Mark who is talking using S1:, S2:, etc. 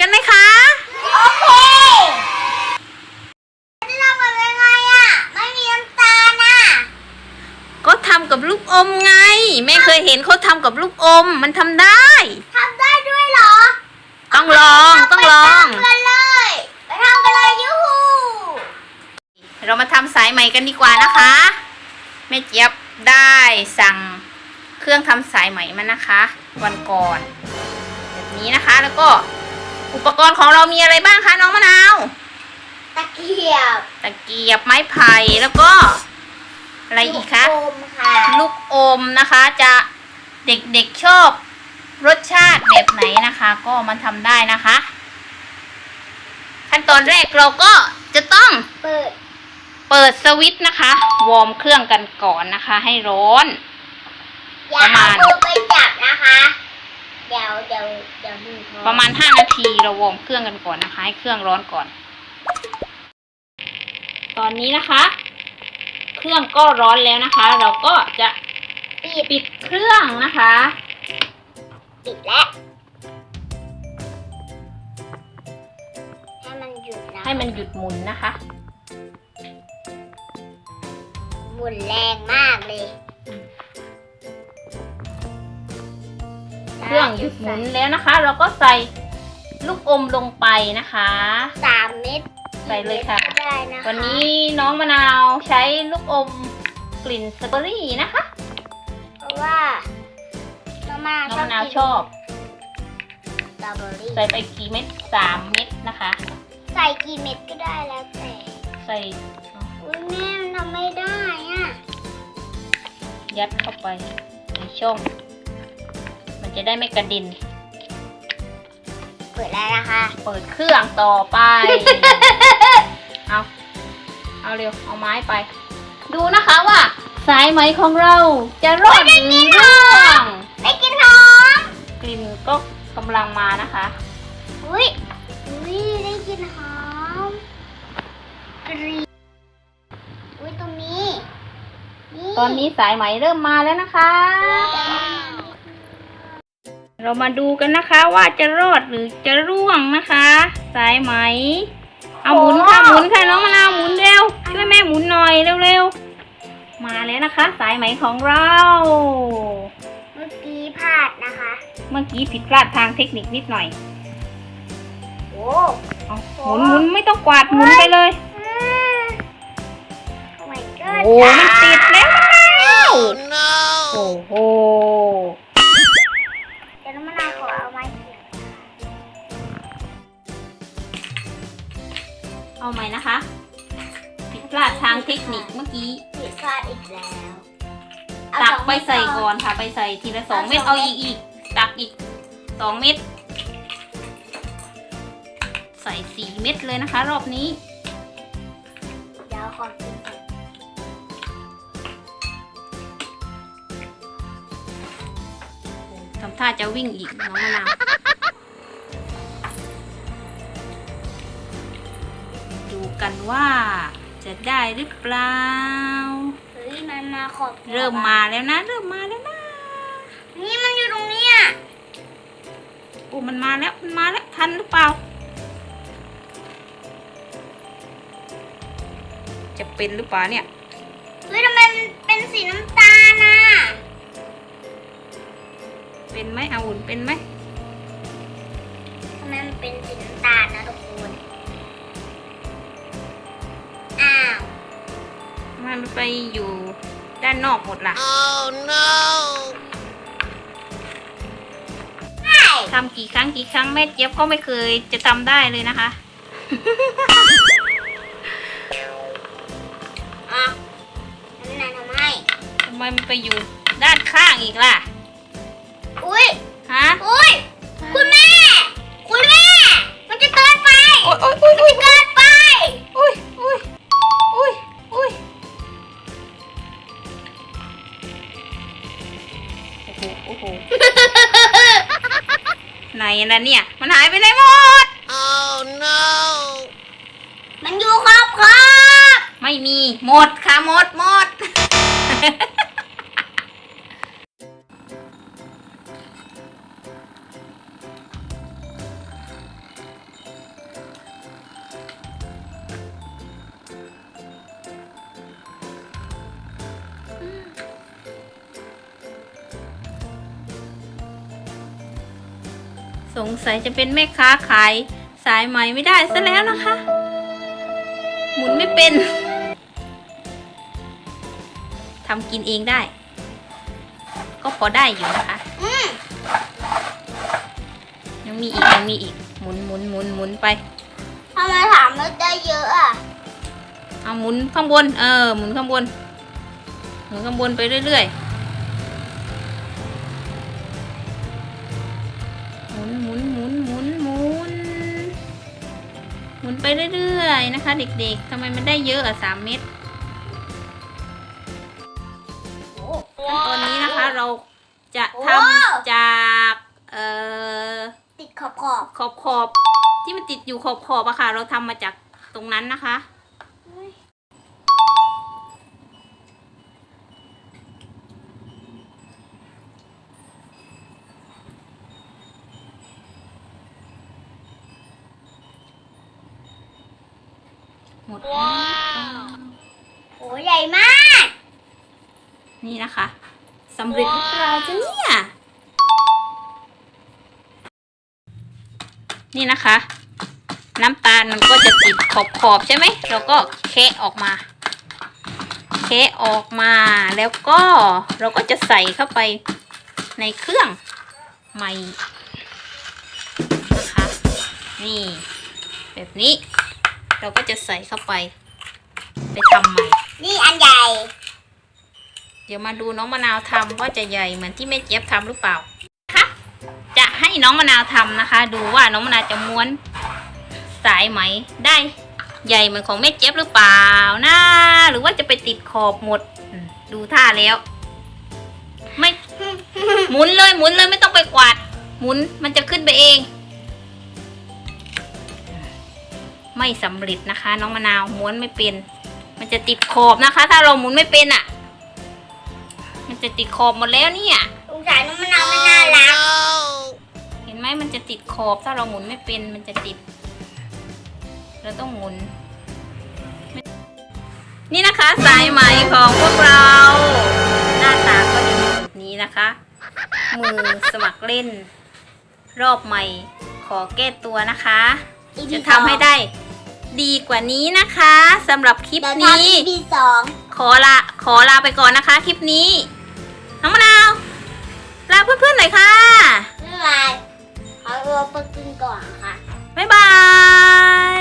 S1: กันไหมคะ
S2: โอเคจะทำยังไงอะ ไม่มีน้ำตาลอะ
S1: ก็ทำกับลูกอมไง แม่เคยเห็นเขาทำกับลูกอม มันทำได้
S2: ทำได้ด้วยเหรอ
S1: ต้องลอง ต้องลอง
S2: ไปทำกันเลยไปทำกันเลยยูฮู
S1: เรามาทำสายใหม่กันดีกว่านะคะ แม่เจี๊ยบได้สั่งเครื่องทำสายไหมมานะคะ วันก่อน แบบนี้นะคะแล้วก็ อุปกรณ์ของเรามีอะไรบ้างคะน้องมะนาว
S2: ตะเกียบ
S1: ตะเกียบไม้ไผ่แล้วก็ อะไรอีกคะ
S2: ลูอมค่ะ
S1: ลูกอมนะคะ จะเด็กๆชอบรสชาติแบบไหนนะคะ ก็มาทำได้นะคะ ขั้นตอนแรกเราก็จะต้อง
S2: เปิด
S1: เปิดสวิตช์นะคะ วอร์มเครื่องกันก่อนนะคะ ให้ร้อน
S2: อย่า
S1: ประมา
S2: เอา
S1: ณ
S2: มือไปจับนะคะ เดี๋ยวเดี๋ยวเดี๋ยวมือพอ
S1: ประมาณ5นาทีเราวอร์มเครื่องกันก่อนนะคะ ให้เครื่องร้อนก่อน ตอนนี้นะคะ เครื่องก็ร้อนแล้วนะคะ เราก็จะ
S2: ปิด
S1: ปิดเครื่องนะคะ
S2: ปิดแล้วให้มันหยุดนะ
S1: ให้มันหยุดหมุนนะคะ
S2: หมุนแรงมากเลย
S1: รื่องหยุดหมุนแล้วนะคะ เราก็ใส่ลูกอมลงไปนะคะ
S2: สามเม็ด
S1: ใส่เลยค่ะ
S2: ได้นะคะ
S1: วันนี้น้องมะนาวใช้ลูกอมกลิ่นสตรอเบอรี่นะคะ
S2: เพราะว่าน้องมะ
S1: น้องมะนาวชอบ
S2: สตรอเบอรี่
S1: ใส่ไปกี่เม็ดสามเม็ดนะคะ
S2: ใส่กี่เม็ดก็ได้แล้วแต่
S1: ใส่
S2: อุ้ยแม่มันทำไม่ได้อะ
S1: ยัดเข้าไปในช่องมัน จะได้ไม่กระเด็น
S2: เปิดแล้วนะคะ
S1: เปิดเครื่องต่อไป เอา เอาเร็ว เอาไม้ไป ดูนะคะว่า สายไหมของเราจะรอดหรือร่วง
S2: ได้กินหอม
S1: กลิ่นก็กำลังมานะคะ
S2: อุ้ยอุ้ยได้กินหอมกรีดอุ้ยตรงนี้
S1: ตอนนี้สายไหมเริ่มมาแล้วนะคะ เรามาดูกันนะคะว่าจะรอดหรือจะร่วงนะคะ สายไหม เอาหมุนค่ะหมุนค่ะน้องมะนาวหมุนเร็วช่วยแม่หมุนหน่อยเร็วๆมาแล้วนะคะ สายไหมของเรา
S2: เมื่อกี้พลาดนะคะ
S1: เมื่อกี้ผิดพลาดทางเทคนิคนิดหน่อย
S2: โอ้
S1: เอาหมุนหมุนไม่ต้องกวาดหมุนไปเลย
S2: โอ้ my god
S1: โอ้มันติดแล้วโอ้โห พลาดทางเทคนิคเมื่อกี้
S2: ผิดพลาดอีกแล้ว
S1: ตักไปใส่ก่อนค่ะ ไปใส่ทีละสองเม็ดเอาอีกอีกตักอีกสองเม็ดใส่สี่เม็ดเลยนะคะ รอบนี้
S2: เดี๋ยวขอกินก่อน
S1: ทำท่าจะวิ่งอีกน้องมะนาวดูกันว่า จะได้หรือเปล่า
S2: เฮ้ยมันมาขอบ
S1: เริ่มมาแล้วนะ เริ่มมาแล้วนะ
S2: นี่มันอยู่ตรงเนี้อะ
S1: โอ้มันมาแล้วมันมาแล้วทันหรือเปล่า จะเป็นหรือเปล่าเนี่ย
S2: เฮ้ยทำไมมันเป็นสีน้ำตาลน่ะ
S1: เป็นไหมเอาอุ่นเป็นไหม
S2: อ
S1: ยู่ด้านนอกหมดล่ะ
S2: ใช่
S1: ทำกี่ครั้งกี่ครั้งแม่เจี๊ยบก็ไม่เคยจะทำได้เลยนะคะ
S2: อะน้ำนายทำให้
S1: ทำไมมันไปอยู่ด้านข้างอีกล่ะ
S2: อุ้ย
S1: ฮะ
S2: อุ้ย คุณแม่ คุณแม่ มันจะเกินไป
S1: โอ้ยโอ้ยโอ้ย
S2: มันจะเกินไป
S1: โอ้โหโอ้โหไหนนะเนี่ย มันหายไปไหนหมด
S2: มันอยู่ครอบครอบ
S1: ไม่มีหมดค่ะหมดหมด สงสัยจะเป็นแม่ค้าขาย สายไหมไม่ได้ซะแล้วนะคะ หมุนไม่เป็นทำกินเองได้ ก็พอได้อยู่นะคะ
S2: อืม
S1: ยังมีอีกยังมีอีกหมุนหมุนหมุนหมุนไป
S2: ทำไมถามไม่ได้เยอะอะ
S1: เอาหมุนข้างบน เออหมุนข้างบน หมุนข้างบนไปเรื่อยๆ หมุนหมุนหมุนหมุนหมุนหมุนไปเรื่อยๆนะคะ เด็กๆทำไมมันได้เยอะอะสามเม็ดขั้นตอนนี้นะคะเราจะทำจากเอ่อ
S2: ติดขอบขอบ
S1: ขอบขอบที่มันติดอยู่ขอบขอบอะค่ะ เราทำมาจากตรงนั้นนะคะ มดแล้ว
S2: โหใหญ่มาก
S1: นี่นะคะสำเร็จหรือเปล่าจ๊ะเนี่ย นี่นะคะ น้ำตาลมันก็จะติดขอบขอบๆใช่ไหมเราก็เคะออกมาเคะออกมาแล้วก็เราก็จะใส่เข้าไปในเครื่องใหม่นะคะ นี่ แบบนี้ เราก็จะใส่เข้าไป ไปทำใหม่
S2: นี่อันใหญ่
S1: เดี๋ยวมาดูน้องมะนาวทำว่าจะใหญ่เหมือนที่แม่เจี๊ยบทำหรือเปล่าคะจะให้น้องมะนาวทำนะคะ ดูว่าน้องมะนาวจะม้วนสายไหมได้ใหญ่เหมือนของแม่เจี๊ยบหรือเปล่านะหรือว่าจะไปติดขอบหมดอืมดูท่าแล้ว ไม่หมุนเลยหมุนเลยไม่ต้องไปกวาด หมุนมันจะขึ้นไปเอง ไม่สำเร็จนะคะ น้องมะนาวม้วนไม่เป็น มันจะติดขอบนะคะ ถ้าเราหมุนไม่เป็นอะ มันจะติดขอบหมดแล้วเนี่ย
S2: สงสารน้องมะนาวไม่น่ารัก
S1: เห็นไหมมันจะติดขอบถ้าเราหมุนไม่เป็นมันจะติด เราต้องหมุน นี่นะคะสายไหมของพวกเรา หน้าตาก็จะเป็นแบบนี้นะคะ มือสมัครเล่น รอบใหม่ขอแก้ตัวนะคะ จะทำให้ได้ ดีกว่านี้นะคะสำหรับคลิปนี้
S2: ทำสอง
S1: ขอลาขอลาไปก่อนนะคะ คลิปนี้น้องมะนาวลาเพื่อนๆหน่อยค่ะ
S2: ไม่เป็นขอตัวไปกินก่อนค่ะ บ๊ายบาย